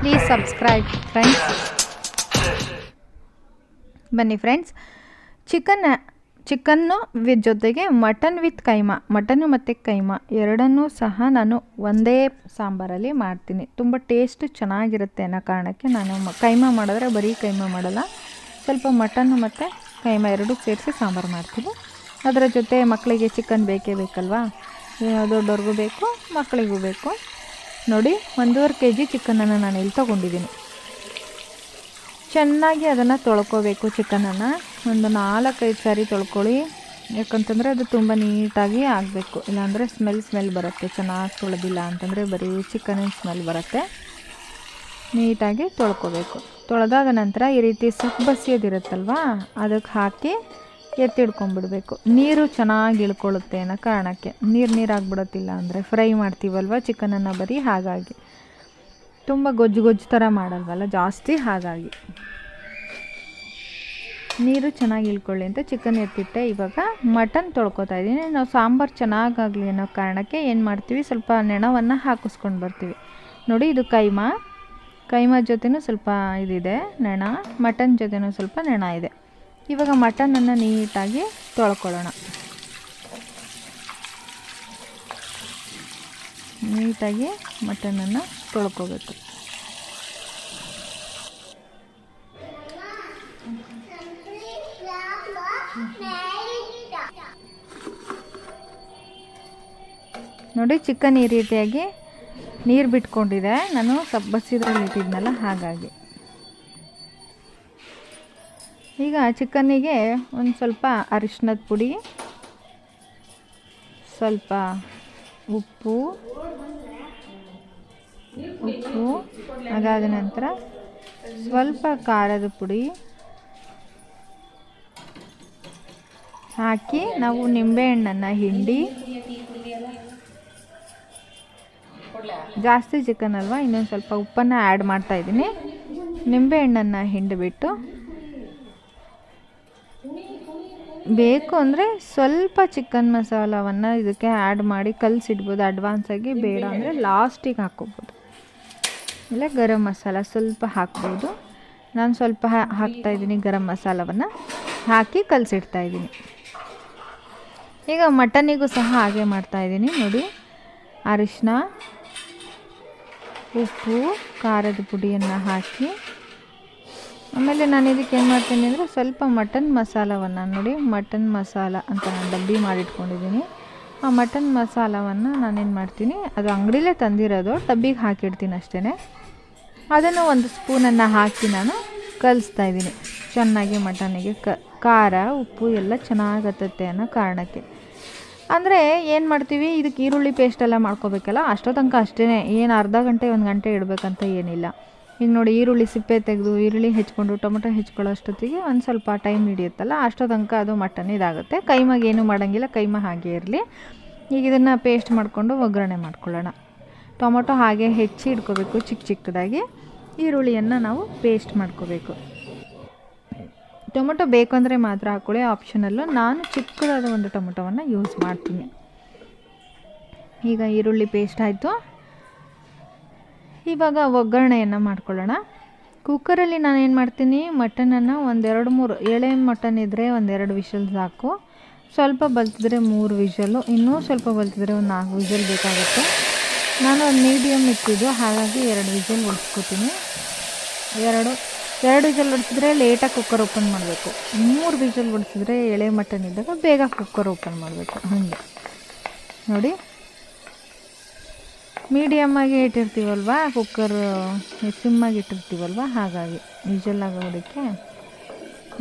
Please subscribe friends. many friends. Chicken uh, chicken with ಜೊತೆಗೆ mutton with keema mutton ಮತ್ತು ಕೈಮಾ ಎರಡನ್ನೂ ಸಹ ನಾನು ಒಂದೇ ಸಾಂಬಾರಲ್ಲಿ ಮಾಡ್ತೀನಿ. ತುಂಬ ಟೇಸ್ಟ್ ಚೆನ್ನಾಗಿರುತ್ತೆ ಅನ್ನೋ ಕಾರಣಕ್ಕೆ ನಾನು ಕೈಮ ಮಾಡಿದ್ರೆ ಬರೀ ಕೈಮಾ ಮಾಡಲ್ಲ. ಸ್ವಲ್ಪ ಮಟನ್ನು ಮತ್ತು ಕೈಮಾ ಎರಡೂ ಸೇರಿಸಿ ಸಾಂಬಾರು ಮಾಡ್ತೀನಿ. ಅದರ ಜೊತೆ ಮಕ್ಕಳಿಗೆ ಚಿಕನ್ ಬೇಕೇ ಬೇಕಲ್ವಾ? ದೊಡ್ಡವ್ರಿಗೂ ಬೇಕು, ಮಕ್ಕಳಿಗೂ ಬೇಕು. ನೋಡಿ, ಒಂದೂವರೆ ಕೆ ಜಿ ಚಿಕನನ್ನು ನಾನು ಇಲ್ಲಿ ತೊಗೊಂಡಿದ್ದೀನಿ. ಚೆನ್ನಾಗಿ ಅದನ್ನು ತೊಳ್ಕೊಬೇಕು ಚಿಕನನ್ನು. ಒಂದು ನಾಲ್ಕೈದು ಸಾರಿ ತೊಳ್ಕೊಳ್ಳಿ. ಯಾಕಂತಂದರೆ ಅದು ತುಂಬ ನೀಟಾಗಿ ಆಗಬೇಕು. ಇಲ್ಲಾಂದರೆ ಸ್ಮೆಲ್ ಸ್ಮೆಲ್ ಬರುತ್ತೆ. ಚೆನ್ನಾಗಿ ತೊಳೆದಿಲ್ಲ ಅಂತಂದರೆ ಬರೀ ಚಿಕನಿನ ಸ್ಮೆಲ್ ಬರುತ್ತೆ. ನೀಟಾಗಿ ತೊಳ್ಕೊಬೇಕು. ತೊಳೆದಾದ ನಂತರ ಈ ರೀತಿ ಸೊಪ್ಪು ಬಸಿಯೋದಿರುತ್ತಲ್ವ, ಅದಕ್ಕೆ ಹಾಕಿ ಎತ್ತಿಡ್ಕೊಂಬಿಡಬೇಕು. ನೀರು ಚೆನ್ನಾಗಿ ಇಳ್ಕೊಳ್ಳುತ್ತೆ ಅನ್ನೋ ಕಾರಣಕ್ಕೆ. ನೀರು ನೀರಾಗ್ಬಿಡುತ್ತಿಲ್ಲ ಅಂದರೆ ಫ್ರೈ ಮಾಡ್ತೀವಲ್ವ ಚಿಕನನ್ನು ಬರೀ ಹಾಗಾಗಿ. ತುಂಬ ಗೊಜ್ಜು ಗೊಜ್ಜು ಥರ ಮಾಡಲ್ವಲ್ಲ? ಜಾಸ್ತಿ ಹಾಗಾಗಿ. ನೀರು ಚೆನ್ನಾಗಿ ಇಳ್ಕೊಳ್ಳಿ ಅಂತ ಚಿಕನ್ ಎತ್ತಿಟ್ಟೆ. ಇವಾಗ ಮಟನ್ ತೊಳ್ಕೊತಾ ಇದ್ದೀನಿ. ನಾವು ಸಾಂಬಾರು ಚೆನ್ನಾಗಾಗಲಿ ಅನ್ನೋ ಕಾರಣಕ್ಕೆ ಏನು ಮಾಡ್ತೀವಿ? ಸ್ವಲ್ಪ ನೆಣವನ್ನು ಹಾಕಿಸ್ಕೊಂಡು ಬರ್ತೀವಿ. ನೋಡಿ, ಇದು ಕೈಮಾ. ಕೈಮಾ ಜೊತೆನೂ ಸ್ವಲ್ಪ ಇದಿದೆ ನೆಣ. ಮಟನ್ ಜೊತೆನೂ ಸ್ವಲ್ಪ ನೆಣ ಇದೆ. ಇವಾಗ ಮಟನನ್ನು ನೀಟಾಗಿ ತೊಳ್ಕೊಳ್ಳೋಣ. ನೀಟಾಗಿ ಮಟನನ್ನು ತೊಳ್ಕೊಬೇಕು. ನೋಡಿ ಚಿಕನ್ ಈ ರೀತಿಯಾಗಿ ನೀರು ಬಿಟ್ಕೊಂಡಿದೆ. ನಾನು ಸಬ್ ಬಸಿದ್ರಲ್ಲಿ ಇಟ್ಟಿದ್ನಲ್ಲ ಹಾಗಾಗಿ. ಈಗ ಚಿಕನ್ನಿಗೆ ಒಂದು ಸ್ವಲ್ಪ ಅರಿಶಿನದ ಪುಡಿ, ಸ್ವಲ್ಪ ಉಪ್ಪು ಉಪ್ಪು, ಅದಾದ ನಂತರ ಸ್ವಲ್ಪ ಖಾರದ ಪುಡಿ ಹಾಕಿ ನಾವು ನಿಂಬೆಹಣ್ಣನ್ನು ಹಿಂಡಿ, ಜಾಸ್ತಿ ಚಿಕನ್ ಅಲ್ವಾ, ಇನ್ನೊಂದು ಸ್ವಲ್ಪ ಉಪ್ಪನ್ನು ಆ್ಯಡ್ ಮಾಡ್ತಾಯಿದ್ದೀನಿ ನಿಂಬೆಹಣ್ಣನ್ನು ಹಿಂಡಿಬಿಟ್ಟು ಬೇಕು ಅಂದರೆ ಸ್ವಲ್ಪ ಚಿಕನ್ ಮಸಾಲವನ್ನು ಇದಕ್ಕೆ ಆ್ಯಡ್ ಮಾಡಿ ಕಲಸಿಡ್ಬೋದು ಅಡ್ವಾನ್ಸಾಗಿ ಬೇಡ ಅಂದರೆ ಲಾಸ್ಟಿಗೆ ಹಾಕ್ಕೋಬೋದು. ಇಲ್ಲ ಗರಂ ಮಸಾಲ ಸ್ವಲ್ಪ ಹಾಕ್ಬೋದು. ನಾನು ಸ್ವಲ್ಪ ಹಾಕ್ತಾಯಿದ್ದೀನಿ ಗರಂ ಮಸಾಲವನ್ನು. ಹಾಕಿ ಕಲಸಿಡ್ತಾಯಿದ್ದೀನಿ ಈಗ ಮಟನಿಗೂ ಸಹ ಹಾಗೆ ಮಾಡ್ತಾಯಿದ್ದೀನಿ ನೋಡಿ ಅರಿಶಿನ ಉಪ್ಪು, ಖಾರದ ಪುಡಿಯನ್ನು ಹಾಕಿ. ಆಮೇಲೆ ನಾನು ಇದಕ್ಕೆ ಏನು ಮಾಡ್ತೀನಿ ಅಂದರೆ ಸ್ವಲ್ಪ ಮಟನ್ ಮಸಾಲವನ್ನು ನೋಡಿ, ಮಟನ್ ಮಸಾಲ ಅಂತ ನಾನು ಡಬ್ಬಿ ಮಾಡಿಟ್ಕೊಂಡಿದ್ದೀನಿ. ಆ ಮಟನ್ ಮಸಾಲವನ್ನು ನಾನೇನು ಮಾಡ್ತೀನಿ, ಅದು ಅಂಗಡಿಲೇ ತಂದಿರೋದು, ಡಬ್ಬಿಗೆ ಹಾಕಿಡ್ತೀನಿ ಅಷ್ಟೇ ಅದನ್ನು ಒಂದು ಸ್ಪೂನನ್ನು ಹಾಕಿ ನಾನು ಕಲಿಸ್ತಾ ಇದ್ದೀನಿ. ಚೆನ್ನಾಗಿ ಮಟನಿಗೆ ಕ, ಖಾರ, ಉಪ್ಪು ಎಲ್ಲ ಚೆನ್ನಾಗತ್ತೆ ಅನ್ನೋ ಕಾರಣಕ್ಕೆ. ಅಂದರೆ ಏನು ಮಾಡ್ತೀವಿ, ಇದಕ್ಕೆ ಈರುಳ್ಳಿ ಪೇಸ್ಟೆಲ್ಲ ಮಾಡ್ಕೋಬೇಕಲ್ಲ ಅಷ್ಟೋ ತನಕ ಅಷ್ಟೇ ಏನು ಅರ್ಧ ಗಂಟೆ, ಒಂದು ಗಂಟೆ ಇಡಬೇಕಂತ ಏನಿಲ್ಲ. ಈಗ ನೋಡಿ ಈರುಳ್ಳಿ ಸಿಪ್ಪೆ ತೆಗೆದು ಈರುಳ್ಳಿ ಹೆಚ್ಕೊಂಡು ಟೊಮೊಟೊ ಹೆಚ್ಕೊಳ್ಳೋ ಅಷ್ಟೊತ್ತಿಗೆ ಒಂದು ಸ್ವಲ್ಪ ಟೈಮ್ ಹಿಡಿಯುತ್ತಲ್ಲ ಅಷ್ಟೋ ತನಕ ಅದು ಮಟನ್ ಇದಾಗುತ್ತೆ. ಕೈಮಾಗ ಏನೂ ಮಾಡೋಂಗಿಲ್ಲ, ಕೈಮ ಹಾಗೆ ಇರಲಿ. ಈಗ ಇದನ್ನು ಪೇಸ್ಟ್ ಮಾಡಿಕೊಂಡು ಒಗ್ಗರಣೆ ಮಾಡ್ಕೊಳ್ಳೋಣ. ಟೊಮೊಟೊ ಹಾಗೆ ಹೆಚ್ಚಿ ಇಟ್ಕೋಬೇಕು ಚಿಕ್ಕ ಚಿಕ್ಕದಾಗಿ. ಈರುಳ್ಳಿಯನ್ನು ನಾವು ಪೇಸ್ಟ್ ಮಾಡ್ಕೋಬೇಕು. ಟೊಮೊಟೊ ಬೇಕು ಮಾತ್ರ ಹಾಕ್ಕೊಳ್ಳಿ ಆಪ್ಷನಲ್ಲು ನಾನು ಚಿಕ್ಕದಾದ ಒಂದು ಟೊಮೊಟೊವನ್ನು ಯೂಸ್ ಮಾಡ್ತೀನಿ. ಈಗ ಈರುಳ್ಳಿ ಪೇಸ್ಟ್ ಆಯಿತು. ಇವಾಗ ಒಗ್ಗರಣೆಯನ್ನು ಮಾಡ್ಕೊಳ್ಳೋಣ. ಕುಕ್ಕರಲ್ಲಿ ನಾನು ಏನು ಮಾಡ್ತೀನಿ, ಮಟನನ್ನು ಒಂದೆರಡು ಮೂರು, ಎಳೆ ಮಟನ್ ಇದ್ದರೆ ಒಂದೆರಡು ವಿಷಲ್ ಸಾಕು. ಸ್ವಲ್ಪ ಬಲ್ತಿದ್ರೆ ಮೂರು ವಿಷಲು, ಇನ್ನೂ ಸ್ವಲ್ಪ ಬಲ್ತಿದ್ರೆ ಒಂದು ನಾಲ್ಕು ವಿಷಲ್ ಬೇಕಾಗುತ್ತೆ. ನಾನು ಒಂದು ಮೀಡಿಯಮ್ ಇಟ್ಟಿದ್ದು, ಹಾಗಾಗಿ ಎರಡು ವಿಷಲ್ ಹೊಡ್ಸ್ಕೊತೀನಿ ಎರಡು ಎರಡು ವಿಷಲ್ ಹೊಡಿಸಿದ್ರೆ ಲೇಟಾಗಿ ಕುಕ್ಕರ್ ಓಪನ್ ಮಾಡಬೇಕು. ಮೂರು ವಿಷಲ್ ಹೊಡಿಸಿದ್ರೆ ಎಳೆ ಮಟನ್ ಇದ್ದಾಗ ಬೇಗ ಕುಕ್ಕರ್ ಓಪನ್ ಮಾಡಬೇಕು. ಹಾಗೆ. ನೋಡಿ. ಮೀಡಿಯಮ್ಮಾಗಿ ಇಟ್ಟಿರ್ತೀವಲ್ವ? ಕುಕ್ಕರ್ ಸಿಮ್ಮಾಗಿ ಇಟ್ಟಿರ್ತೀವಲ್ವ? ಹಾಗಾಗಿ ವಿಜಲ್ ಆಗೋದಕ್ಕೆ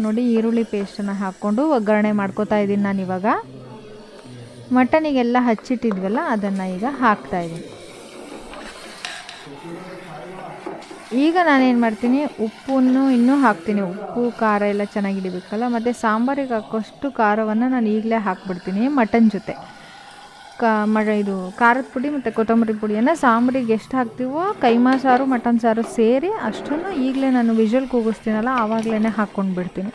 ನೋಡಿ, ಈರುಳ್ಳಿ ಪೇಸ್ಟನ್ನು ಹಾಕ್ಕೊಂಡು ಒಗ್ಗರಣೆ ಮಾಡ್ಕೋತಾ ಇದ್ದೀನಿ ನಾನು ಇವಾಗ. ಮಟನಿಗೆಲ್ಲ ಹಚ್ಚಿಟ್ಟಿದ್ವಲ್ಲ, ಅದನ್ನು ಈಗ ಹಾಕ್ತಾಯಿದ್ದೀನಿ ಈಗ ನಾನೇನು ಮಾಡ್ತೀನಿ, ಉಪ್ಪನ್ನು ಇನ್ನೂ ಹಾಕ್ತೀನಿ. ಉಪ್ಪು, ಖಾರ ಎಲ್ಲ ಚೆನ್ನಾಗಿ ಹಿಡಿಬೇಕಲ್ಲ, ಮತ್ತು ಸಾಂಬಾರಿಗೆ ಹಾಕೋಷ್ಟು ಖಾರವನ್ನು ನಾನು ಈಗಲೇ ಹಾಕ್ಬಿಡ್ತೀನಿ ಮಟನ್ ಜೊತೆ. ಕಾ ಮ ಇದು ಖಾರದ ಪುಡಿ ಮತ್ತು ಕೊತ್ತಂಬರಿ ಪುಡಿಯನ್ನು ಸಾಂಬಾರಿಗೆ ಎಷ್ಟು ಹಾಕ್ತೀವೋ, ಕೈಮಾ ಸಾರು, ಮಟನ್ ಸಾರು ಸೇರಿ ಅಷ್ಟನ್ನು ಈಗಲೇ ನಾನು ವಿಜುವಲ್ ಕೂಗಿಸ್ತೀನಲ್ಲ ಆವಾಗಲೇ ಹಾಕ್ಕೊಂಡು ಬಿಡ್ತೀನಿ.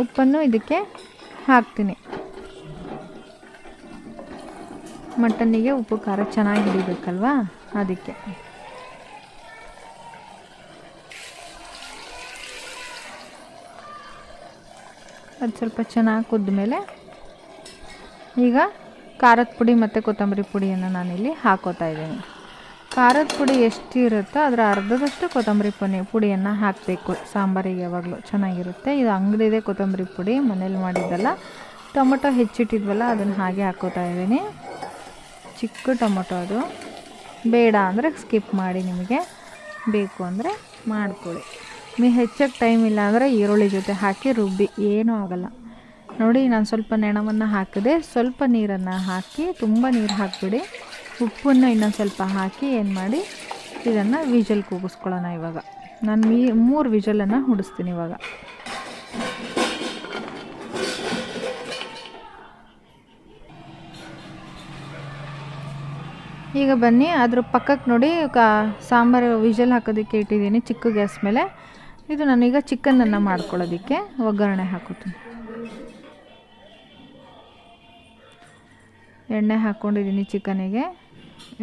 ಉಪ್ಪನ್ನು ಇದಕ್ಕೆ ಹಾಕ್ತೀನಿ. ಮಟನ್ನಿಗೆ ಉಪ್ಪು, ಖಾರ ಚೆನ್ನಾಗಿ ಹಿಡಿಬೇಕಲ್ವಾ? ಅದಕ್ಕೆ. ಅದು ಸ್ವಲ್ಪ ಚೆನ್ನಾಗಿ ಕುದ್ಮೇಲೆ ಈಗ ಖಾರದ ಪುಡಿ ಮತ್ತು ಕೊತ್ತಂಬರಿ ಪುಡಿಯನ್ನು ನಾನಿಲ್ಲಿ ಹಾಕೋತಾ ಇದ್ದೀನಿ. ಖಾರದ ಪುಡಿ ಎಷ್ಟು ಇರುತ್ತೋ ಅದರ ಅರ್ಧದಷ್ಟು ಕೊತ್ತಂಬರಿ ಪುಡಿ ಪುಡಿಯನ್ನು ಹಾಕಬೇಕು. ಸಾಂಬಾರಿಗೆ ಯಾವಾಗಲೂ ಚೆನ್ನಾಗಿರುತ್ತೆ. ಇದು ಅಂಗಡಿದೆ ಕೊತ್ತಂಬರಿ ಪುಡಿ, ಮನೇಲಿ ಮಾಡಿದ್ದಲ್ಲ. ಟೊಮೊಟೊ ಹೆಚ್ಚಿಟ್ಟಿದ್ವಲ್ಲ, ಅದನ್ನು ಹಾಗೆ ಹಾಕೋತಾ ಇದ್ದೀನಿ. ಚಿಕ್ಕ ಟೊಮೊಟೊ ಅದು. ಬೇಡ ಅಂದರೆ ಸ್ಕಿಪ್ ಮಾಡಿ ನಿಮಗೆ. ಬೇಕು ಅಂದರೆ ಮಾಡ್ಕೊಳ್ಳಿ. ನೀವು ಹೆಚ್ಚಕ್ಕೆ ಟೈಮ್ ಇಲ್ಲ ಅಂದರೆ ಈರುಳ್ಳಿ ಜೊತೆ ಹಾಕಿ ರುಬ್ಬಿ. ಏನೂ ಆಗೋಲ್ಲ. ನೋಡಿ, ನಾನು ಸ್ವಲ್ಪ ನೆಣವನ್ನು ಹಾಕಿದೆ. ಸ್ವಲ್ಪ ನೀರನ್ನು ಹಾಕಿ, ತುಂಬ ನೀರು ಹಾಕಿಬಿಡಿ. ಉಪ್ಪನ್ನು ಇನ್ನೊಂದು ಸ್ವಲ್ಪ ಹಾಕಿ ಏನು ಮಾಡಿ, ಇದನ್ನು ವಿಜಲ್ ಕೂಗಿಸ್ಕೊಳ್ಳೋಣ ಇವಾಗ. ನಾನು ಮೀ, ಮೂರು ವಿಜಲನ್ನು ಹುಡಿಸ್ತೀನಿ ಇವಾಗ. ಈಗ ಬನ್ನಿ, ಅದ್ರ ಪಕ್ಕಕ್ಕೆ ನೋಡಿ, ಕಾ, ಸಾಂಬಾರು ವಿಜಲ್ ಹಾಕೋದಕ್ಕೆ ಇಟ್ಟಿದ್ದೀನಿ ಚಿಕ್ಕ ಗ್ಯಾಸ್ ಮೇಲೆ. ಇದು ನಾನೀಗ ಚಿಕನನ್ನು ಮಾಡ್ಕೊಳ್ಳೋದಕ್ಕೆ, ಒಗ್ಗರಣೆ ಹಾಕೋತೀನಿ. ಎಣ್ಣೆ ಹಾಕ್ಕೊಂಡಿದ್ದೀನಿ ಚಿಕನಿಗೆ.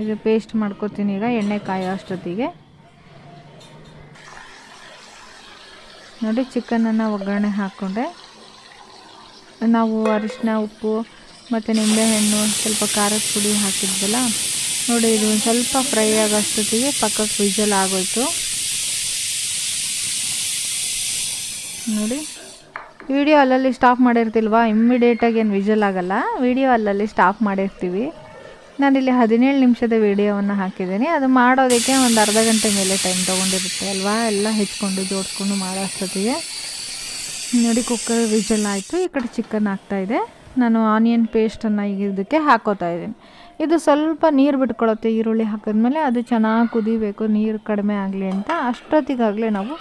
ಇದು ಪೇಸ್ಟ್ ಮಾಡ್ಕೊತೀನಿ ಈಗ ಎಣ್ಣೆ ಕಾಯೋ ಅಷ್ಟೊತ್ತಿಗೆ. ನೋಡಿ ಚಿಕನನ್ನು ಒಗ್ಗರಣೆ ಹಾಕ್ಕೊಂಡೆ. ನಾವು ಅರಿಶಿನ, ಉಪ್ಪು ಮತ್ತು ನಿಂಬೆಹಣ್ಣು, ಸ್ವಲ್ಪ ಖಾರದ ಪುಡಿ ಹಾಕಿದ್ವಲ್ಲ. ನೋಡಿ ಇದು ಒಂದು ಸ್ವಲ್ಪ ಫ್ರೈ ಆಗೋಷ್ಟೊತ್ತಿಗೆ ಪಕ್ಕಕ್ಕೆ ವಿಜಲ್ ಆಗೋಯ್ತು. ನೋಡಿ. ವಿಡಿಯೋ ಅಲ್ಲಲ್ಲಿ ಸ್ಟಾಪ್ ಮಾಡಿರ್ತಿಲ್ವಾ? ಇಮ್ಮಿಡಿಯೇಟಾಗಿ ಏನು ವಿಜುವಲ್ ಆಗಲ್ಲ. ವಿಡಿಯೋ ಅಲ್ಲಲ್ಲಿ ಸ್ಟಾಪ್ ಮಾಡಿರ್ತೀವಿ. ನಾನಿಲ್ಲಿ ಹದಿನೇಳು ನಿಮಿಷದ ವಿಡಿಯೋವನ್ನು ಹಾಕಿದ್ದೀನಿ. ಅದು ಮಾಡೋದಕ್ಕೆ ಒಂದು ಅರ್ಧ ಗಂಟೆ ಮೇಲೆ ಟೈಮ್ ತೊಗೊಂಡಿರುತ್ತೆ ಅಲ್ವಾ? ಎಲ್ಲ ಹೆಚ್ಕೊಂಡು, ಜೋಡಿಸ್ಕೊಂಡು ಮಾಡೋ ಅಷ್ಟೊತ್ತಿಗೆ. ನೋಡಿ ಕುಕ್ಕರ್ ವಿಜಲ್ ಆಯಿತು. ಈ ಕಡೆ ಚಿಕನ್ ಆಗ್ತಾಯಿದೆ ನಾನು ಆನಿಯನ್ ಪೇಸ್ಟನ್ನು ಈಗ ಇದಕ್ಕೆ ಹಾಕೋತಾ ಇದ್ದೀನಿ. ಇದು ಸ್ವಲ್ಪ ನೀರು ಬಿಟ್ಕೊಳ್ಳುತ್ತೆ ಈರುಳ್ಳಿ ಹಾಕಿದ್ಮೇಲೆ. ಅದು ಚೆನ್ನಾಗಿ ಕುದಿಬೇಕು. ನೀರು ಕಡಿಮೆ ಆಗಲಿ ಅಂತ. ಅಷ್ಟೊತ್ತಿಗಾಗಲೇ ನಾವು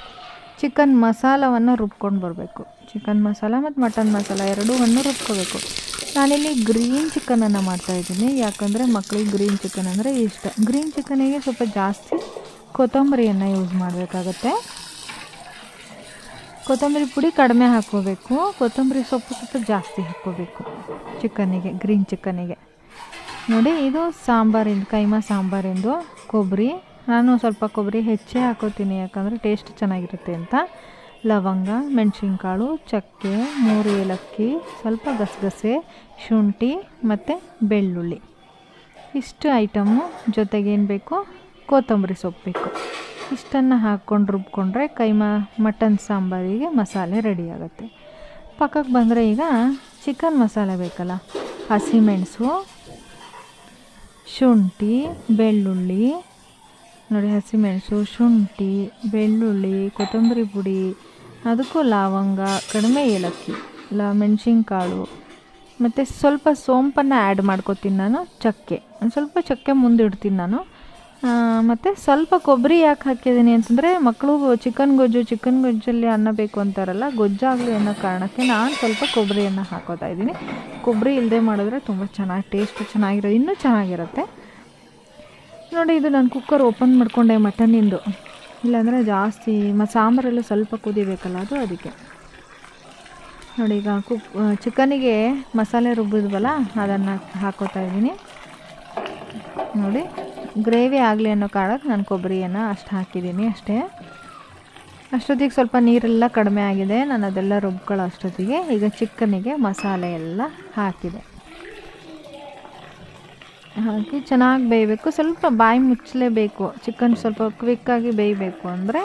ಚಿಕನ್ ಮಸಾಲವನ್ನು ರುಬ್ಕೊಂಡು ಬರಬೇಕು. ಚಿಕನ್ ಮಸಾಲ ಮತ್ತು ಮಟನ್ ಮಸಾಲ ಎರಡೂವನ್ನು ರುಬ್ಕೋಬೇಕು. ನಾನಿಲ್ಲಿ ಗ್ರೀನ್ ಚಿಕನನ್ನು ಮಾಡ್ತಾಯಿದ್ದೀನಿ ಯಾಕಂದರೆ ಮಕ್ಕಳಿಗೆ ಗ್ರೀನ್ ಚಿಕನ್ ಅಂದರೆ ಇಷ್ಟ. ಗ್ರೀನ್ ಚಿಕನಿಗೆ ಸ್ವಲ್ಪ ಜಾಸ್ತಿ ಕೊತ್ತಂಬರಿಯನ್ನು ಯೂಸ್ ಮಾಡಬೇಕಾಗತ್ತೆ. ಕೊತ್ತಂಬರಿ ಪುಡಿ ಕಡಿಮೆ ಹಾಕ್ಕೋಬೇಕು. ಕೊತ್ತಂಬರಿ ಸೊಪ್ಪು ಸ್ವಲ್ಪ ಜಾಸ್ತಿ ಹಾಕ್ಕೋಬೇಕು ಚಿಕನಿಗೆ, ಗ್ರೀನ್ ಚಿಕನಿಗೆ. ನೋಡಿ, ಇದು ಸಾಂಬಾರಿಂದು ಕೈಮಾ ಸಾಂಬಾರಿಂದು ಕೊಬ್ಬರಿ. ನಾನು ಸ್ವಲ್ಪ ಕೊಬ್ಬರಿ ಹೆಚ್ಚೇ ಹಾಕೋತೀನಿ, ಯಾಕಂದರೆ ಟೇಸ್ಟ್ ಚೆನ್ನಾಗಿರುತ್ತೆ ಅಂತ. ಲವಂಗ, ಮೆಣಸಿನ್ಕಾಳು, ಚಕ್ಕೆ, ಮೂರು ಏಲಕ್ಕಿ, ಸ್ವಲ್ಪ ಗಸಗಸೆ, ಶುಂಠಿ ಮತ್ತು ಬೆಳ್ಳುಳ್ಳಿ. ಇಷ್ಟು ಐಟಮು ಜೊತೆಗೇನು ಬೇಕು? ಕೊತ್ತಂಬರಿ ಸೊಪ್ಪು ಬೇಕು. ಇಷ್ಟನ್ನು ಹಾಕ್ಕೊಂಡು ರುಬ್ಕೊಂಡ್ರೆ ಕೈಮಾ ಮಟನ್ ಸಾಂಬಾರಿಗೆ ಮಸಾಲೆ ರೆಡಿ ಆಗುತ್ತೆ. ಪಕ್ಕಕ್ಕೆ ಬಂದರೆ ಈಗ ಚಿಕನ್ ಮಸಾಲೆ ಬೇಕಲ್ಲ, ಹಸಿಮೆಣಸು, ಶುಂಠಿ, ಬೆಳ್ಳುಳ್ಳಿ ನೋಡಿ, ಹಸಿಮೆಣಸು, ಶುಂಠಿ, ಬೆಳ್ಳುಳ್ಳಿ, ಕೊತ್ತಂಬರಿ ಪುಡಿ, ಅದಕ್ಕೂ ಲವಂಗ, ಕಡಿಮೆ ಏಲಕ್ಕಿ ಲ ಮೆಣಸಿನ್ಕಾಳು. ಮತ್ತು ಸ್ವಲ್ಪ ಸೋಂಪನ್ನು ಆ್ಯಡ್ ಮಾಡ್ಕೋತೀನಿ ನಾನು, ಚಕ್ಕೆ. ಒಂದು ಸ್ವಲ್ಪ ಚಕ್ಕೆ ಮುಂದಿಡ್ತೀನಿ ನಾನು. ಮತ್ತು ಸ್ವಲ್ಪ ಕೊಬ್ಬರಿ ಯಾಕೆ ಹಾಕಿದ್ದೀನಿ ಅಂತಂದರೆ ಮಕ್ಕಳು ಚಿಕನ್ ಗೊಜ್ಜು, ಚಿಕನ್ ಗೊಜ್ಜಲ್ಲಿ ಅನ್ನ ಬೇಕು ಅಂತಾರಲ್ಲ, ಗೊಜ್ಜಾಗಲಿ ಅನ್ನೋ ಕಾರಣಕ್ಕೆ ನಾನು ಸ್ವಲ್ಪ ಕೊಬ್ಬರಿಯನ್ನು ಹಾಕೋತಾ ಇದ್ದೀನಿ. ಕೊಬ್ಬರಿ ಇಲ್ಲದೆ ಮಾಡಿದ್ರೆ ತುಂಬ ಚೆನ್ನಾಗಿ ಟೇಸ್ಟ್ ಚೆನ್ನಾಗಿರೋ ಇನ್ನೂ ಚೆನ್ನಾಗಿರುತ್ತೆ. ನೋಡಿ, ಇದು ನಾನು ಕುಕ್ಕರ್ ಓಪನ್ ಮಾಡಿಕೊಂಡೆ ಮಟನಿಂದು ಇಲ್ಲಾಂದರೆ ಜಾಸ್ತಿ ಮತ್ತು ಸಾಂಬಾರೆಲ್ಲ ಸ್ವಲ್ಪ ಕುದಿಬೇಕಲ್ಲ, ಅದು ಅದಕ್ಕೆ. ನೋಡಿ, ಈಗ ಕುಕ್ ಚಿಕನಿಗೆ ಮಸಾಲೆ ರುಬ್ಬಿದ್ವಲ್ಲ, ಅದನ್ನು ಹಾಕೋತಾ ಇದ್ದೀನಿ. ನೋಡಿ ಗ್ರೇವಿ ಆಗಲಿ ಅನ್ನೋ ಕಾರಣಕ್ಕೆ ನಾನು ಕೊಬ್ಬರಿಯನ್ನು ಅಷ್ಟು ಹಾಕಿದ್ದೀನಿ ಅಷ್ಟೇ. ಅಷ್ಟೊತ್ತಿಗೆ ಸ್ವಲ್ಪ ನೀರೆಲ್ಲ ಕಡಿಮೆ ಆಗಿದೆ, ನಾನು ಅದೆಲ್ಲ ರುಬ್ಕೊಳ್ಳೋ ಅಷ್ಟೊತ್ತಿಗೆ. ಈಗ ಚಿಕನಿಗೆ ಮಸಾಲೆ ಎಲ್ಲ ಹಾಕಿದೆ. ಹಾಕಿ ಚೆನ್ನಾಗಿ ಬೇಯಬೇಕು. ಸ್ವಲ್ಪ ಬಾಯಿ ಮುಚ್ಚಲೇಬೇಕು. ಚಿಕನ್ ಸ್ವಲ್ಪ ಕ್ವಿಕ್ಕಾಗಿ ಬೇಯಬೇಕು ಅಂದರೆ.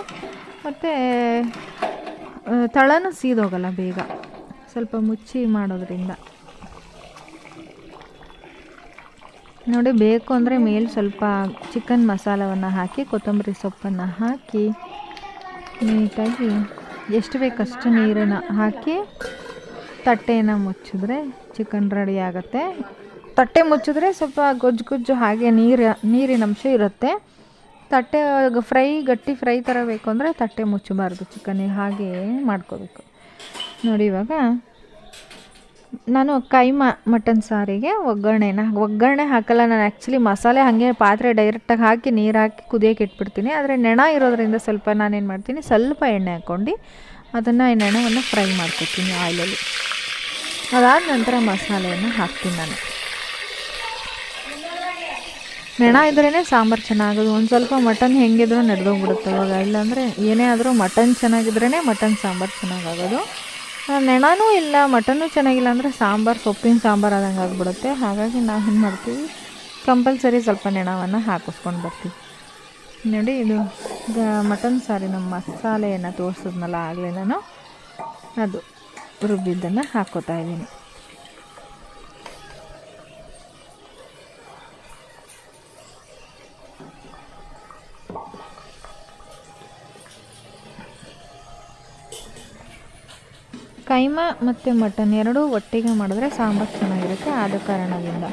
ಮತ್ತು ತಳನೂ ಸೀದೋಗಲ್ಲ ಬೇಗ. ಸ್ವಲ್ಪ ಮುಚ್ಚಿ ಮಾಡೋದ್ರಿಂದ. ನೋಡಿ, ಬೇಕು ಅಂದರೆ ಮೇಲೆ ಸ್ವಲ್ಪ ಚಿಕನ್ ಮಸಾಲವನ್ನು ಹಾಕಿ, ಕೊತ್ತಂಬರಿ ಸೊಪ್ಪನ್ನು ಹಾಕಿ, ನೀಟಾಗಿ ಎಷ್ಟು ಬೇಕಷ್ಟು ನೀರನ್ನು ಹಾಕಿ, ತಟ್ಟೆಯನ್ನು ಮುಚ್ಚಿದ್ರೆ ಚಿಕನ್ ರೆಡಿ ಆಗುತ್ತೆ. ತಟ್ಟೆ ಮುಚ್ಚಿದ್ರೆ ಸ್ವಲ್ಪ ಗೊಜ್ಜು ಗೊಜ್ಜು ಹಾಗೆ ನೀರು, ನೀರಿನ ಅಂಶ ಇರುತ್ತೆ. ತಟ್ಟೆ ಫ್ರೈ, ಗಟ್ಟಿ ಫ್ರೈ ಥರ ಬೇಕು ಅಂದರೆ ತಟ್ಟೆ ಮುಚ್ಚಬಾರ್ದು ಚಿಕನಿಗೆ ಹಾಗೆ ಮಾಡ್ಕೋಬೇಕು. ನೋಡಿ ಇವಾಗ, ನಾನು ಕೈಮಾ ಮಟನ್ ಸಾರಿಗೆ ಒಗ್ಗರಣೆನ, ಒಗ್ಗರಣೆ ಹಾಕಲ್ಲ, ನಾನು ಆ್ಯಕ್ಚುಲಿ ಮಸಾಲೆ ಹಾಗೆ ಪಾತ್ರೆ ಡೈರೆಕ್ಟಾಗಿ ಹಾಕಿ ನೀರು ಹಾಕಿ ಕುದಿಯೋಕೆ ಇಟ್ಬಿಡ್ತೀನಿ. ಆದರೆ ನೆಣ ಇರೋದ್ರಿಂದ ಸ್ವಲ್ಪ ನಾನೇನು ಮಾಡ್ತೀನಿ, ಸ್ವಲ್ಪ ಎಣ್ಣೆ ಹಾಕ್ಕೊಂಡು ಅದನ್ನು ಈ ನೆಣವನ್ನು ಫ್ರೈ ಮಾಡ್ಕೊತೀನಿ ಆಯಿಲಲ್ಲಿ ಅದಾದ ನಂತರ ಮಸಾಲೆಯನ್ನು ಹಾಕ್ತೀನಿ ನಾನು. ನೆಣ ಇದ್ರೇ ಸಾಂಬಾರು ಚೆನ್ನಾಗೋದು. ಒಂದು ಸ್ವಲ್ಪ ಮಟನ್ ಹೆಂಗಿದ್ರು ನಡೆದೋಗ್ಬಿಡುತ್ತೆ. ಅವಾಗ ಇಲ್ಲಾಂದರೆ ಏನೇ ಆದರೂ ಮಟನ್ ಚೆನ್ನಾಗಿದ್ರೇ ಮಟನ್ ಸಾಂಬಾರು ಚೆನ್ನಾಗಾಗೋದು. ನೆಣನೂ ಇಲ್ಲ, ಮಟನ್ನು ಚೆನ್ನಾಗಿಲ್ಲ ಅಂದರೆ ಸಾಂಬಾರು, ಸೊಪ್ಪಿನ ಸಾಂಬಾರು ಆದಂಗೆ ಆಗಿಬಿಡುತ್ತೆ. ಹಾಗಾಗಿ ನಾವು ಏನು ಮಾಡ್ತೀವಿ? ಕಂಪಲ್ಸರಿ ಸ್ವಲ್ಪ ನೆಣವನ್ನು ಹಾಕಿಸ್ಕೊಂಡು ಬರ್ತೀವಿ. ನೋಡಿ, ಇದು ಮಟನ್ ಸಾರಿ ನಮ್ಮ ಮಸಾಲೆಯನ್ನು ತೋರಿಸಿದ್ನಲ್ಲ ಆಗಲೇ ನಾನು. ಅದು ರುಬ್ಬಿದ್ದನ್ನು ಹಾಕ್ಕೋತಾ ಇದ್ದೀನಿ. ಕೈಮಾ ಮತ್ತು ಮಟನ್ ಎರಡೂ ಒಟ್ಟಿಗೆ ಮಾಡಿದ್ರೆ ಸಾಂಬಾರು ಚೆನ್ನಾಗಿರುತ್ತೆ, ಆದ ಕಾರಣದಿಂದ.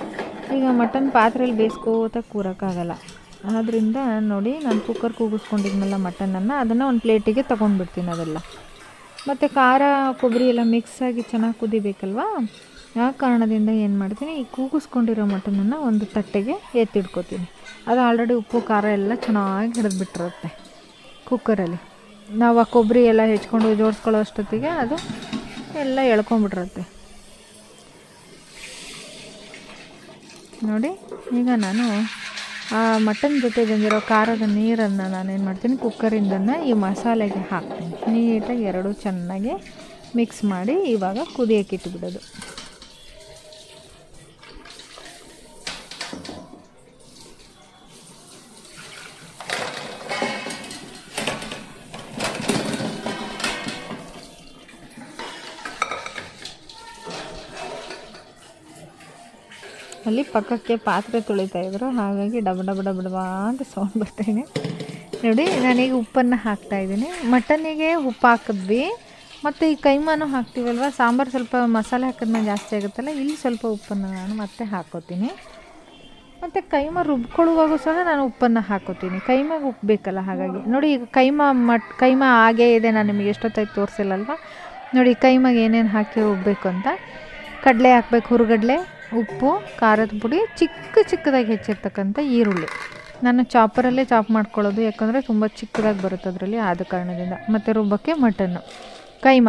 ಈಗ ಮಟನ್ ಪಾತ್ರೆಯಲ್ಲಿ ಬೇಯಿಸ್ಕೋತ ಕೂರೋಕ್ಕಾಗಲ್ಲ. ಆದ್ದರಿಂದ ನೋಡಿ ನಾನು ಕುಕ್ಕರ್ ಕೂಗಿಸ್ಕೊಂಡಿದ್ಮೇಲೆ ಮಟನನ್ನು, ಅದನ್ನು ಒಂದು ಪ್ಲೇಟಿಗೆ ತೊಗೊಂಡ್ಬಿಡ್ತೀನಿ ಅದೆಲ್ಲ. ಮತ್ತು ಖಾರ, ಕೊಬ್ಬರಿ ಎಲ್ಲ ಮಿಕ್ಸ್ ಆಗಿ ಚೆನ್ನಾಗಿ ಕುದಿಬೇಕಲ್ವಾ? ಆ ಕಾರಣದಿಂದ ಏನು ಮಾಡ್ತೀನಿ, ಈ ಕೂಗಿಸ್ಕೊಂಡಿರೋ ಮಟನನ್ನು ಒಂದು ತಟ್ಟೆಗೆ ಎತ್ತಿಡ್ಕೊತೀನಿ. ಅದು ಆಲ್ರೆಡಿ ಉಪ್ಪು, ಖಾರ ಎಲ್ಲ ಚೆನ್ನಾಗಿ ಹಿಡಿದ್ಬಿಟ್ಟಿರುತ್ತೆ ಕುಕ್ಕರಲ್ಲಿ ನಾವು ಆ ಕೊಬ್ಬರಿ ಎಲ್ಲ ಹೆಚ್ಕೊಂಡು ಜೋಡಿಸ್ಕೊಳ್ಳೋ ಅಷ್ಟೊತ್ತಿಗೆ ಅದು ಎಲ್ಲ ಎಳ್ಕೊಂಬಿಟ್ರತ್ತೆ. ನೋಡಿ, ಈಗ ನಾನು ಆ ಮಟನ್ ಜೊತೆ ಬಂದಿರೋ ಖಾರದ ನೀರನ್ನು ನಾನೇನು ಮಾಡ್ತೀನಿ ಕುಕ್ಕರಿಂದನ್ನು ಈ ಮಸಾಲೆಗೆ ಹಾಕ್ತೀನಿ. ನೀಟಾಗಿ ಎರಡೂ ಚೆನ್ನಾಗಿ ಮಿಕ್ಸ್ ಮಾಡಿ ಇವಾಗ ಕುದಿಯೋಕೆ ಇಟ್ಬಿಡೋದು. ಅಲ್ಲಿ ಪಕ್ಕಕ್ಕೆ ಪಾತ್ರೆ ತೊಳಿತಾ ಇದ್ರು. ಹಾಗಾಗಿ ಡಬ ಡಬ ಡಬ ಡಬ ಅಂತ ಸೌಂಡ್ ಬರ್ತಾಯಿದೆ ನೋಡಿ, ನಾನೀಗ ಉಪ್ಪನ್ನು ಹಾಕ್ತಾ ಇದ್ದೀನಿ. ಮಟನ್ನಿಗೆ ಉಪ್ಪು ಹಾಕಿದ್ವಿ. ಮತ್ತು ಈ ಕೈಮಾನು ಹಾಕ್ತೀವಲ್ವ? ಸಾಂಬಾರು ಸ್ವಲ್ಪ ಮಸಾಲೆ ಹಾಕಿದ್ಮೇಲೆ ಜಾಸ್ತಿ ಆಗುತ್ತಲ್ಲ, ಇಲ್ಲಿ ಸ್ವಲ್ಪ ಉಪ್ಪನ್ನು ನಾನು ಮತ್ತೆ ಹಾಕೋತೀನಿ. ಮತ್ತು ಕೈಮ ರುಬ್ಕೊಳ್ಳುವಾಗ ಸಹ ನಾನು ಉಪ್ಪನ್ನು ಹಾಕೋತೀನಿ. ಕೈಮಾಗ ಉಪ್ಪು ಬೇಕಲ್ಲ ಹಾಗಾಗಿ. ನೋಡಿ, ಈಗ ಕೈಮ ಮಟ್, ಕೈಮ ಹಾಗೇ ಇದೆ, ನಾನು ನಿಮಗೆ ಎಷ್ಟೊತ್ತಾಯ್ತು ತೋರಿಸಿಲ್ಲಲ್ವ? ನೋಡಿ, ಕೈಮಾಗ ಏನೇನು ಹಾಕಿ ರುಬ್ಬಬೇಕು ಅಂತ. ಕಡಲೆ ಹಾಕ್ಬೇಕು, ಹುರುಗಡ್ಲೆ. ಉಪ್ಪು, ಖಾರದ ಪುಡಿ, ಚಿಕ್ಕ ಚಿಕ್ಕದಾಗಿ ಹೆಚ್ಚಿರ್ತಕ್ಕಂಥ ಈರುಳ್ಳಿ. ನಾನು ಚಾಪರಲ್ಲೇ ಚಾಪ್ ಮಾಡ್ಕೊಳ್ಳೋದು, ಯಾಕಂದರೆ ತುಂಬ ಚಿಕ್ಕದಾಗಿ ಬರುತ್ತೆ ಅದರಲ್ಲಿ ಆದ ಕಾರಣದಿಂದ. ಮತ್ತು ರುಬ್ಬಕ್ಕೆ ಮಟನ್ನು. ಕೈಮ.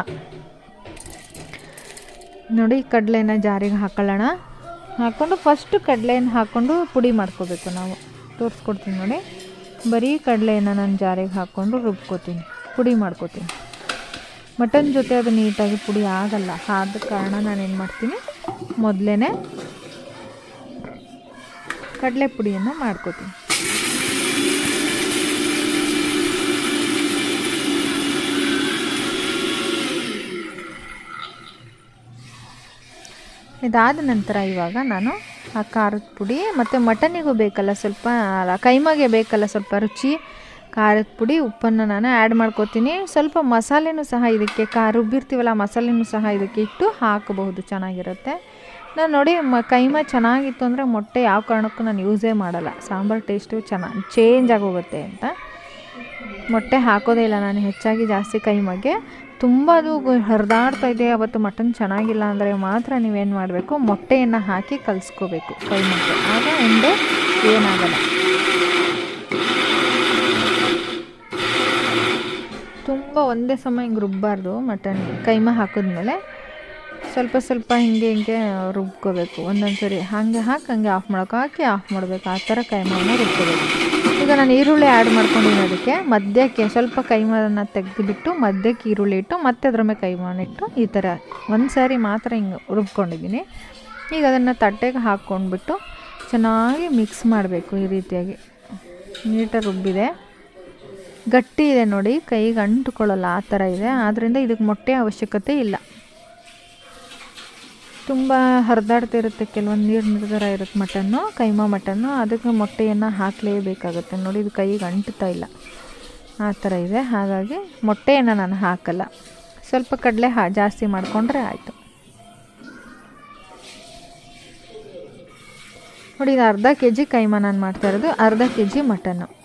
ನೋಡಿ, ಕಡಲೆನ ಜಾರಿಗೆ ಹಾಕೊಳ್ಳೋಣ. ಹಾಕ್ಕೊಂಡು ಫಸ್ಟು ಕಡಲೆಯನ್ನು ಹಾಕ್ಕೊಂಡು ಪುಡಿ ಮಾಡ್ಕೋಬೇಕು ನಾವು. ತೋರಿಸ್ಕೊಡ್ತೀನಿ ನೋಡಿ. ಬರೀ ಕಡಲೆಯನ್ನು ನಾನು ಜಾರಿಗೆ ಹಾಕ್ಕೊಂಡು ರುಬ್ಕೋತೀನಿ. ಪುಡಿ ಮಾಡ್ಕೋತೀನಿ. ಮಟನ್ ಜೊತೆ ಅದು ನೀಟಾಗಿ ಪುಡಿ ಆಗಲ್ಲ. ಆದ ಕಾರಣ ನಾನೇನು ಮಾಡ್ತೀನಿ? ಮೊದಲೇ ಕಡಲೆ ಪುಡಿಯನ್ನು ಮಾಡ್ಕೋತೀನಿ. ಇದಾದ ನಂತರ ಇವಾಗ ನಾನು ಆ ಖಾರದ ಪುಡಿ ಮತ್ತು ಮಟನಿಗೂ ಬೇಕಲ್ಲ ಸ್ವಲ್ಪ ಕೈಮಾಗೆ ಬೇಕಲ್ಲ ಸ್ವಲ್ಪ ರುಚಿ ಖಾರದ ಪುಡಿ, ಉಪ್ಪನ್ನು ನಾನು ಆ್ಯಡ್ ಮಾಡ್ಕೋತೀನಿ. ಸ್ವಲ್ಪ ಮಸಾಲೆನೂ ಸಹ ಇದಕ್ಕೆ ಕಾ ರುಬ್ಬಿರ್ತೀವಲ್ಲ, ಮಸಾಲೆನೂ ಸಹ ಇದಕ್ಕೆ ಇಟ್ಟು ಹಾಕಬಹುದು. ಚೆನ್ನಾಗಿರುತ್ತೆ. ನಾನು ನೋಡಿ, ಮ, ಕೈಮ ಚೆನ್ನಾಗಿತ್ತು ಅಂದರೆ ಮೊಟ್ಟೆ ಯಾವ ಕಾರಣಕ್ಕೂ ನಾನು ಯೂಸೇ ಮಾಡಲ್ಲ. ಸಾಂಬಾರು ಟೇಸ್ಟು ಚೆನ್ನಾಗಿ ಚೇಂಜ್ ಆಗೋಗುತ್ತೆ ಅಂತ. ಮೊಟ್ಟೆ ಹಾಕೋದೇ ಇಲ್ಲ ನಾನು, ಹೆಚ್ಚಾಗಿ ಜಾಸ್ತಿ ಕೈಮಗೆ. ತುಂಬ ಅದು ಹರಿದಾಡ್ತಾ ಇದೆ. ಅವತ್ತು ಮಟನ್ ಚೆನ್ನಾಗಿಲ್ಲ ಅಂದರೆ ಮಾತ್ರ ನೀವೇನು ಮಾಡಬೇಕು? ಮೊಟ್ಟೆಯನ್ನು ಹಾಕಿ ಕಲಿಸ್ಕೋಬೇಕು ಕೈಮಗೆ. ಆಗ ಉಂಡೆ ಏನಾಗಲ್ಲ. ತುಂಬ ಒಂದೇ ಸಮ ಹಿಂಗೆ ರುಬ್ಬಾರ್ದು ಮಟನ್ ಕೈಮ ಹಾಕಿದ್ಮೇಲೆ ಸ್ವಲ್ಪ ಸ್ವಲ್ಪ ಹಿಂಗೆ ಹಿಂಗೆ ರುಬ್ಕೋಬೇಕು. ಒಂದೊಂದು ಸರಿ ಹಾಗೆ ಹಾಕಿ, ಹಂಗೆ ಆಫ್ ಮಾಡೋಕೆ ಹಾಕಿ ಆಫ್ ಮಾಡಬೇಕು. ಆ ಥರ ಕೈಮನ್ನು ರುಬ್ಕೋಬೇಕು. ಈಗ ನಾನು ಈರುಳ್ಳಿ ಆ್ಯಡ್ ಮಾಡ್ಕೊಂಡಿದ್ದೀನಿ ಅದಕ್ಕೆ ಮಧ್ಯಕ್ಕೆ ಸ್ವಲ್ಪ ಕೈಮನ್ನು ತೆಗೆದುಬಿಟ್ಟು ಮಧ್ಯಕ್ಕೆ ಈರುಳ್ಳಿ ಇಟ್ಟು ಮತ್ತೆ ಅದ್ರ ಮೇಲೆ ಕೈಮಾನ ಇಟ್ಟು ಈ ಥರ ಒಂದು ಸಾರಿ ಮಾತ್ರ ಹಿಂಗೆ ರುಬ್ಕೊಂಡಿದ್ದೀನಿ. ಈಗ ಅದನ್ನು ತಟ್ಟೆಗೆ ಹಾಕ್ಕೊಂಡ್ಬಿಟ್ಟು ಚೆನ್ನಾಗಿ ಮಿಕ್ಸ್ ಮಾಡಬೇಕು ಈ ರೀತಿಯಾಗಿ. ನೀಟಾಗಿ ರುಬ್ಬಿದೆ. ಗಟ್ಟಿ ಇದೆ ನೋಡಿ, ಕೈಗೆ ಅಂಟುಕೊಳ್ಳಲ್ಲ, ಆ ಥರ ಇದೆ. ಆದ್ದರಿಂದ ಇದಕ್ಕೆ ಮೊಟ್ಟೆ ಅವಶ್ಯಕತೆ ಇಲ್ಲ. ತುಂಬ ಹರಿದಾಡ್ತಿರುತ್ತೆ, ಕೆಲವೊಂದು ನೀರು ನಿರ್ಧಾರ ಇರುತ್ತೆ ಮಟನ್ನು, ಕೈಮಾ ಮಟನ್ನು. ಅದಕ್ಕೆ ಮೊಟ್ಟೆಯನ್ನು ಹಾಕಲೇಬೇಕಾಗುತ್ತೆ. ನೋಡಿ, ಇದು ಕೈಗೆ ಅಂಟುತ್ತಾ ಇಲ್ಲ. ಆ ಥರ ಇದೆ. ಹಾಗಾಗಿ ಮೊಟ್ಟೆಯನ್ನು ನಾನು ಹಾಕಲ್ಲ. ಸ್ವಲ್ಪ ಕಡಲೆ ಹಾ, ಜಾಸ್ತಿ ಮಾಡಿಕೊಂಡ್ರೆ ಆಯಿತು. ನೋಡಿ, ಇದು ಅರ್ಧ ಕೆ ಜಿ ಕೈಮಾ ನಾನು ಮಾಡ್ತಾ ಇರೋದು. ಅರ್ಧ ಕೆ ಜಿ ಮಟನ್ನು.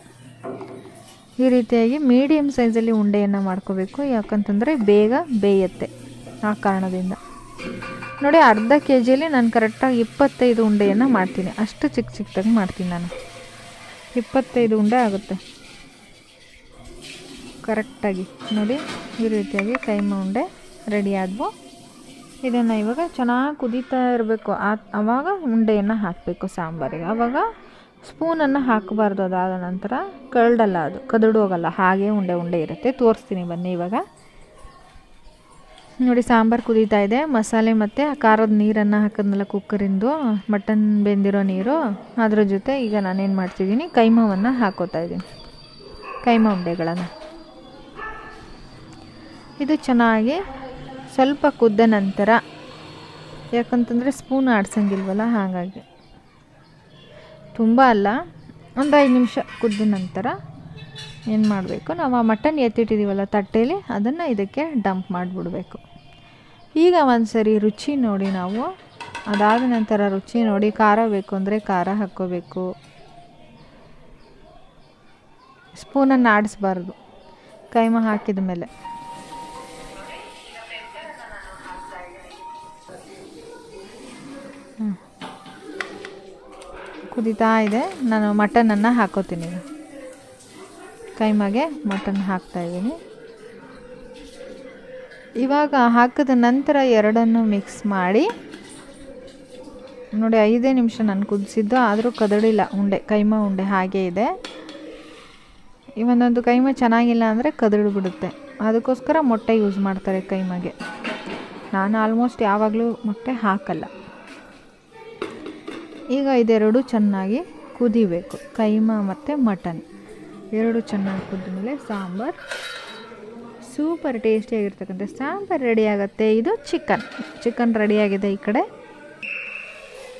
ಈ ರೀತಿಯಾಗಿ ಮೀಡಿಯಮ್ ಸೈಜಲ್ಲಿ ಉಂಡೆಯನ್ನು ಮಾಡ್ಕೋಬೇಕು. ಯಾಕಂತಂದರೆ ಬೇಗ ಬೇಯುತ್ತೆ ಆ ಕಾರಣದಿಂದ. ನೋಡಿ ಅರ್ಧ ಕೆ ಜಿಯಲ್ಲಿ ನಾನು ಕರೆಕ್ಟಾಗಿ ಇಪ್ಪತ್ತೈದು ಉಂಡೆಯನ್ನು ಮಾಡ್ತೀನಿ. ಅಷ್ಟು ಚಿಕ್ಕ ಚಿಕ್ಕದಾಗಿ ಮಾಡ್ತೀನಿ ನಾನು. ಇಪ್ಪತ್ತೈದು ಉಂಡೆ ಆಗುತ್ತೆ. ಕರೆಕ್ಟಾಗಿ ನೋಡಿ ಈ ರೀತಿಯಾಗಿ ಕೈಮ ಉಂಡೆ ರೆಡಿ ಆದವು. ಇದನ್ನು ಇವಾಗ ಚೆನ್ನಾಗಿ ಕುದೀತಾ ಇರಬೇಕು. ಆ ಆವಾಗ ಉಂಡೆಯನ್ನು ಹಾಕಬೇಕು ಸಾಂಬಾರಿಗೆ. ಆವಾಗ ಸ್ಪೂನನ್ನು ಹಾಕಬಾರ್ದು, ಅದಾದ ನಂತರ ಕರಡಲ್ಲ ಅದು ಕದಡು ಹೋಗಲ್ಲ ಹಾಗೆ ಉಂಡೆ ಉಂಡೆ ಇರುತ್ತೆ. ತೋರಿಸ್ತೀನಿ ಬನ್ನಿ ಇವಾಗ. ನೋಡಿ, ಸಾಂಬಾರು ಕುದೀತಾ ಇದೆ. ಮಸಾಲೆ ಮತ್ತು ಖಾರದ ನೀರನ್ನು ಹಾಕಿದ್ನಲ್ಲ ಕುಕ್ಕರಿಂದು, ಮಟನ್ ಬೆಂದಿರೋ ನೀರು. ಅದ್ರ ಜೊತೆ ಈಗ ನಾನೇನು ಮಾಡ್ತಿದ್ದೀನಿ, ಕೈಮವನ್ನು ಹಾಕೋತಾ ಇದ್ದೀನಿ. ಕೈಮ ಉಂಡೆಗಳನ್ನು. ಇದು ಚೆನ್ನಾಗಿ ಸ್ವಲ್ಪ ಕುದ್ದ ನಂತರ, ಯಾಕಂತಂದರೆ ಸ್ಪೂನ್ ಆಡ್ಸಂಗಿಲ್ವಲ್ಲ, ಹಾಗಾಗಿ. ತುಂಬ ಅಲ್ಲ. ಒಂದು ಐದು ನಿಮಿಷ ಕುದ್ದ ನಂತರ ಏನು ಮಾಡಬೇಕು? ನಾವು ಆ ಮಟನ್ ಎತ್ತಿಟ್ಟಿದ್ದೀವಲ್ಲ ತಟ್ಟೆಯಲ್ಲಿ ಅದನ್ನು ಇದಕ್ಕೆ ಡಂಪ್ ಮಾಡಿಬಿಡಬೇಕು. ಈಗ ಒಂದು ಸರಿ ರುಚಿ ನೋಡಿ ನಾವು. ಅದಾದ ನಂತರ ರುಚಿ ನೋಡಿ, ಖಾರ ಬೇಕು ಅಂದರೆ ಖಾರ ಹಾಕ್ಕೋಬೇಕು. ಸ್ಪೂನನ್ನು ಆಡಿಸ್ಬಾರ್ದು. ಕೈಮ ಹಾಕಿದ ಮೇಲೆ ಕುದೀತಾ ಇದೆ. ನಾನು ಮಟನನ್ನು ಹಾಕೋತೀನಿ ಕೈಮಾಗೆ ಮಟನ್ ಹಾಕ್ತಾಯಿದ್ದೀನಿ ಇವಾಗ ಹಾಕಿದ ನಂತರ ಎರಡನ್ನು ಮಿಕ್ಸ್ ಮಾಡಿ, ನೋಡಿ ಐದೇ ನಿಮಿಷ ನಾನು ಕುದಿಸಿದ್ದು, ಆದರೂ ಕದಡಿಲ್ಲ ಉಂಡೆ, ಕೈಮ ಉಂಡೆ ಹಾಗೆ ಇದೆ. ಇವನೊಂದು ಕೈಮ ಚೆನ್ನಾಗಿಲ್ಲ ಅಂದರೆ ಕದಡು ಬಿಡುತ್ತೆ. ಅದಕ್ಕೋಸ್ಕರ ಮೊಟ್ಟೆ ಯೂಸ್ ಮಾಡ್ತಾರೆ ಕೈಮಗೆ. ನಾನು ಆಲ್ಮೋಸ್ಟ್ ಯಾವಾಗಲೂ ಮೊಟ್ಟೆ ಹಾಕಲ್ಲ. ಈಗ ಇದೆರಡು ಚೆನ್ನಾಗಿ ಕುದಿಬೇಕು. ಕೈಮಾ ಮತ್ತು ಮಟನ್. ಎರಡು ಚೆನ್ನಾಗಿ ಕುದ್ದ ಮೇಲೆ ಸಾಂಬಾರು. ಸೂಪರ್ ಟೇಸ್ಟಿಯಾಗಿರ್ತಕ್ಕಂಥ ಸಾಂಬಾರು ರೆಡಿ ಇದು ಚಿಕನ್ ಚಿಕನ್ ರೆಡಿಯಾಗಿದೆ ಈ ಕಡೆ.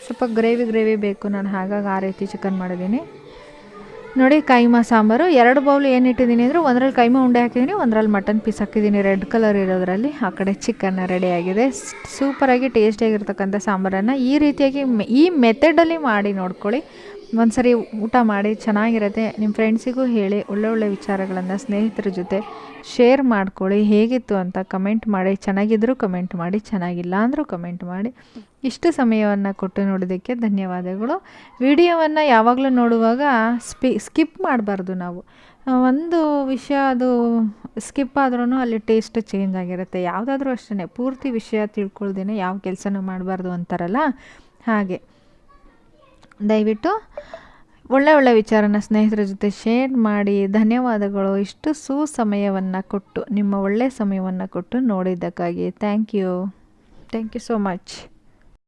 ಸ್ವಲ್ಪ ಗ್ರೇವಿ ಗ್ರೇವಿ ಬೇಕು. ನಾನು ಹಾಗಾಗಿ ಆ ರೀತಿ ಚಿಕನ್ ಮಾಡಿದ್ದೀನಿ. ನೋಡಿ, ಕೈಮಾ ಸಾಂಬಾರು. ಎರಡು ಬೌಲ್ ಏನು ಇಟ್ಟಿದ್ದೀನಿ ಅಂದರೆ, ಒಂದರಲ್ಲಿ ಕೈಮಾ ಉಂಡೆ ಹಾಕಿದ್ದೀನಿ, ಒಂದರಲ್ಲಿ ಮಟನ್ ಪೀಸ್ ಹಾಕಿದ್ದೀನಿ. ರೆಡ್ ಕಲರ್ ಇರೋದ್ರಲ್ಲಿ ಆ ಕಡೆ ಚಿಕನ್ನ ರೆಡಿಯಾಗಿದೆ ಸೂಪರಾಗಿ ಟೇಸ್ಟಿಯಾಗಿರ್ತಕ್ಕಂಥ ಸಾಂಬಾರನ್ನು ಈ ರೀತಿಯಾಗಿ ಈ ಮೆಥಡಲ್ಲಿ ಮಾಡಿ ನೋಡ್ಕೊಳ್ಳಿ. ಒಂದ್ಸರಿ ಊಟ ಮಾಡಿ ಚೆನ್ನಾಗಿರುತ್ತೆ. ನಿಮ್ಮ ಫ್ರೆಂಡ್ಸಿಗೂ ಹೇಳಿ, ಒಳ್ಳೆ ಒಳ್ಳೆ ವಿಚಾರಗಳನ್ನು ಸ್ನೇಹಿತರ ಜೊತೆ ಶೇರ್ ಮಾಡ್ಕೊಳ್ಳಿ. ಹೇಗಿತ್ತು ಅಂತ ಕಮೆಂಟ್ ಮಾಡಿ. ಚೆನ್ನಾಗಿದ್ದರೂ ಕಮೆಂಟ್ ಮಾಡಿ, ಚೆನ್ನಾಗಿಲ್ಲ ಅಂದರೂ ಕಮೆಂಟ್ ಮಾಡಿ. ಇಷ್ಟು ಸಮಯವನ್ನು ಕೊಟ್ಟು ನೋಡೋದಕ್ಕೆ ಧನ್ಯವಾದಗಳು. ವಿಡಿಯೋವನ್ನು ಯಾವಾಗಲೂ ನೋಡುವಾಗ ಸ್ಪಿ ಸ್ಕಿಪ್ ಮಾಡಬಾರ್ದು ನಾವು. ಒಂದು ವಿಷಯ ಅದು ಸ್ಕಿಪ್ ಆದ್ರೂ ಅಲ್ಲಿ ಟೇಸ್ಟ್ ಚೇಂಜ್ ಆಗಿರುತ್ತೆ. ಯಾವುದಾದ್ರೂ ಅಷ್ಟೇ ಪೂರ್ತಿ ವಿಷಯ ತಿಳ್ಕೊಳ್ದೇನೆ ಯಾವ ಕೆಲಸನೂ ಮಾಡಬಾರ್ದು ಅಂತಾರಲ್ಲ? ಹಾಗೆ. ದಯವಿಟ್ಟು ಒಳ್ಳೆ ಒಳ್ಳೆ ವಿಚಾರನ ಸ್ನೇಹಿತರ ಜೊತೆ ಶೇರ್ ಮಾಡಿ ಧನ್ಯವಾದಗಳು. ಇಷ್ಟು ಸುಸಮಯವನ್ನು ಕೊಟ್ಟು, ನಿಮ್ಮ ಒಳ್ಳೆಯ ಸಮಯವನ್ನು ಕೊಟ್ಟು ನೋಡಿದ್ದಕ್ಕಾಗಿ thank you thank you so much